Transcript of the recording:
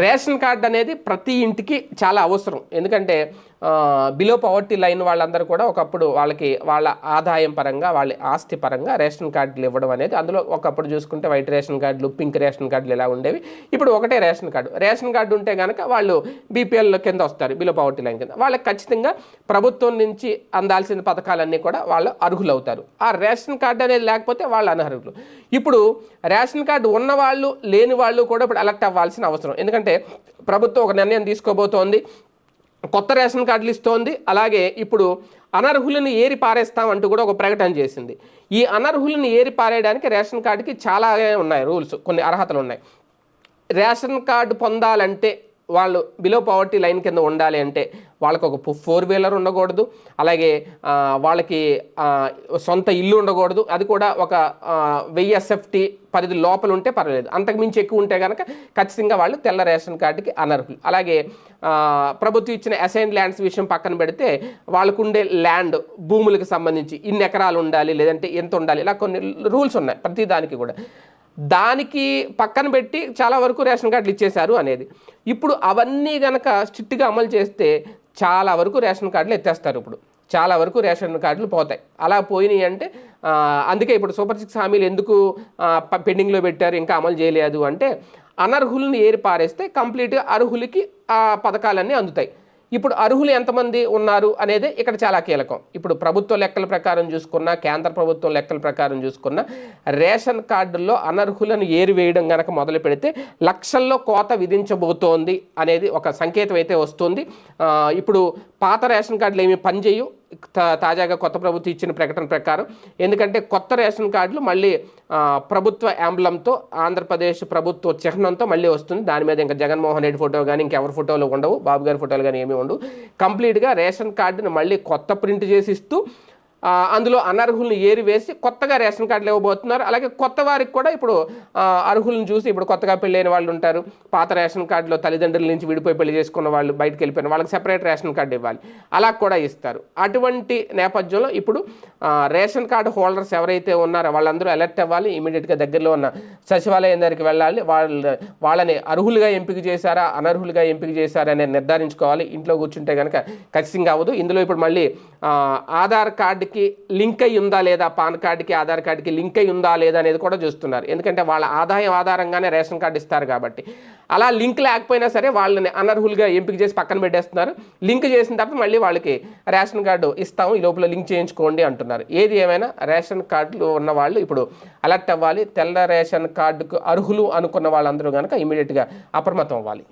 Ration card అనేది ప్రతి ఇంటికి చాలా అవసరం. ఎందుకంటే బిలో పవర్టీ లైన్ వాళ్ళందరూ కూడా ఒకప్పుడు వాళ్ళకి వాళ్ళ ఆదాయం పరంగా వాళ్ళ ఆస్తి పరంగా రేషన్ కార్డులు ఇవ్వడం అనేది అందులో ఒకప్పుడు చూసుకుంటే వైట్ రేషన్ కార్డులు పింక్ రేషన్ కార్డులు ఇలా ఉండేవి. ఇప్పుడు ఒకటే రేషన్ కార్డు. రేషన్ కార్డు ఉంటే కనుక వాళ్ళు బీపీఎల్ కింద వస్తారు బిలో పవర్టీ లైన్ కింద. వాళ్ళకి ఖచ్చితంగా ప్రభుత్వం నుంచి అందాల్సిన పథకాలన్నీ కూడా వాళ్ళు అర్హులు అవుతారు ఆ రేషన్ కార్డు అనేది లేకపోతే వాళ్ళు అనర్హులు. ఇప్పుడు రేషన్ కార్డు ఉన్న వాళ్ళు లేని వాళ్ళు కూడా ఇప్పుడు అలర్ట్ అవ్వాల్సిన అవసరం. ఎందుకంటే ప్రభుత్వం ఒక నిర్ణయం తీసుకోబోతోంది. కొత్త రేషన్ కార్డులు ఇస్తోంది. అలాగే ఇప్పుడు అనర్హులను ఏరి పారేస్తామంటూ కూడా ఒక ప్రకటన చేసింది. ఈ అనర్హులను ఏరి పారేయడానికి రేషన్ కార్డుకి చాలా ఉన్నాయి రూల్స్ కొన్ని అర్హతలు ఉన్నాయి. రేషన్ కార్డు పొందాలంటే వాళ్ళు బిలో పవర్టీ లైన్ కింద ఉండాలి అంటే వాళ్ళకి ఒక ఫోర్ వీలర్ ఉండకూడదు. అలాగే వాళ్ళకి సొంత ఇల్లు ఉండకూడదు. అది కూడా ఒక వెయ్యి ఎస్ఎఫ్టీ పరిధి లోపల ఉంటే పర్వాలేదు. అంతకు మించి ఎక్కువ ఉంటే కనుక ఖచ్చితంగా వాళ్ళు తెల్ల రేషన్ కార్డుకి అనర్హులు. అలాగే ప్రభుత్వం ఇచ్చిన అసైన్ ల్యాండ్స్ విషయం పక్కన పెడితే వాళ్ళకు ఉండే ల్యాండ్ భూములకు సంబంధించి ఇన్ని ఎకరాలు ఉండాలి లేదంటే ఎంత ఉండాలి ఇలా కొన్ని రూల్స్ ఉన్నాయి ప్రతి దానికి కూడా. దానికి పక్కన పెట్టి చాలా వరకు రేషన్ కార్డులు ఇచ్చేశారు అనేది. ఇప్పుడు అవన్నీ గనక స్ట్రిక్ట్గా అమలు చేస్తే చాలా వరకు రేషన్ కార్డులు ఎత్తేస్తారు ఇప్పుడు. చాలా వరకు రేషన్ కార్డులు పోతాయి. అలా పోయినాయి అంటే అందుకే ఇప్పుడు సూపర్ సిక్స్ హామీలు ఎందుకు పెండింగ్లో పెట్టారు ఇంకా అమలు చేయలేదు అంటే అనర్హుల్ని ఏరి పారేస్తే కంప్లీట్గా అర్హులకి ఆ పథకాలన్నీ అందుతాయి. ఇప్పుడు అర్హులు ఎంతమంది ఉన్నారు అనేది ఇక్కడ చాలా కీలకం. ఇప్పుడు ప్రభుత్వ లెక్కల ప్రకారం చూసుకున్నా కేంద్ర ప్రభుత్వం లెక్కల ప్రకారం చూసుకున్నా రేషన్ కార్డుల్లో అనర్హులను ఏరివేయడం గనక మొదలు పెడితే లక్షల్లో కోత విధించబోతోంది అనేది ఒక సంకేతం అయితే వస్తుంది. ఇప్పుడు పాత రేషన్ కార్డులు ఏమి పనిచేయు తాజాగా కొత్త ప్రభుత్వం ఇచ్చిన ప్రకటన ప్రకారం ఎందుకంటే కొత్త రేషన్ కార్డులు మళ్ళీ ప్రభుత్వ యాంబ్లంతో ఆంధ్రప్రదేశ్ ప్రభుత్వ చిహ్నంతో మళ్ళీ వస్తుంది. దాని మీద ఇంకా జగన్మోహన్ రెడ్డి ఫోటో కానీ ఇంకెవరి ఫోటోలు ఉండవు. బాబు గారి ఫోటోలు కానీ ఏమీ ఉండవు. కంప్లీట్గా రేషన్ కార్డుని మళ్ళీ కొత్త ప్రింట్ చేసి ఇస్తూ అందులో అనర్హుల్ని ఏరివేసి కొత్తగా రేషన్ కార్డులు ఇవ్వబోతున్నారు. అలాగే కొత్త వారికి కూడా ఇప్పుడు అర్హులను చూసి ఇప్పుడు కొత్తగా పెళ్ళైన వాళ్ళు ఉంటారు. పాత రేషన్ కార్డులో తల్లిదండ్రుల నుంచి విడిపోయి పెళ్ళి చేసుకున్న వాళ్ళు బయటకు వెళ్ళిపోయిన వాళ్ళకి సెపరేట్ రేషన్ కార్డు ఇవ్వాలి. అలా కూడా ఇస్తారు. అటువంటి నేపథ్యంలో ఇప్పుడు రేషన్ కార్డు హోల్డర్స్ ఎవరైతే ఉన్నారో వాళ్ళందరూ అలర్ట్ అవ్వాలి. ఇమీడియట్గా దగ్గరలో ఉన్న సచివాలయం దగ్గరికి వెళ్ళాలి. వాళ్ళ వాళ్ళని అర్హులుగా ఎంపిక చేశారా అనర్హులుగా ఎంపిక చేశారా అనేది నిర్ధారించుకోవాలి. ఇంట్లో కూర్చుంటే కనుక ఖచ్చితంగా అవ్వదు. ఇందులో ఇప్పుడు మళ్ళీ ఆధార్ కార్డు కార్డుకి లింక్ అయి ఉందా లేదా? పాన్ కార్డుకి ఆధార్ కార్డుకి లింక్ అయి ఉందా లేదా అనేది కూడా చూస్తున్నారు. ఎందుకంటే వాళ్ళ ఆదాయం ఆధారంగానే రేషన్ కార్డు ఇస్తారు కాబట్టి. అలా లింక్ లేకపోయినా సరే వాళ్ళని అనర్హులుగా ఎంపిక చేసి పక్కన పెట్టేస్తున్నారు. లింక్ చేసిన తర్వాత మళ్ళీ వాళ్ళకి రేషన్ కార్డు ఇస్తాము ఈ లోపల లింక్ చేయించుకోండి అంటున్నారు. ఏది ఏమైనా రేషన్ కార్డులు ఉన్న వాళ్ళు ఇప్పుడు అలర్ట్ అవ్వాలి. తెల్ల రేషన్ కార్డుకు అర్హులు అనుకున్న వాళ్ళందరూ కనుక ఇమీడియట్గా అప్రమత్తం అవ్వాలి.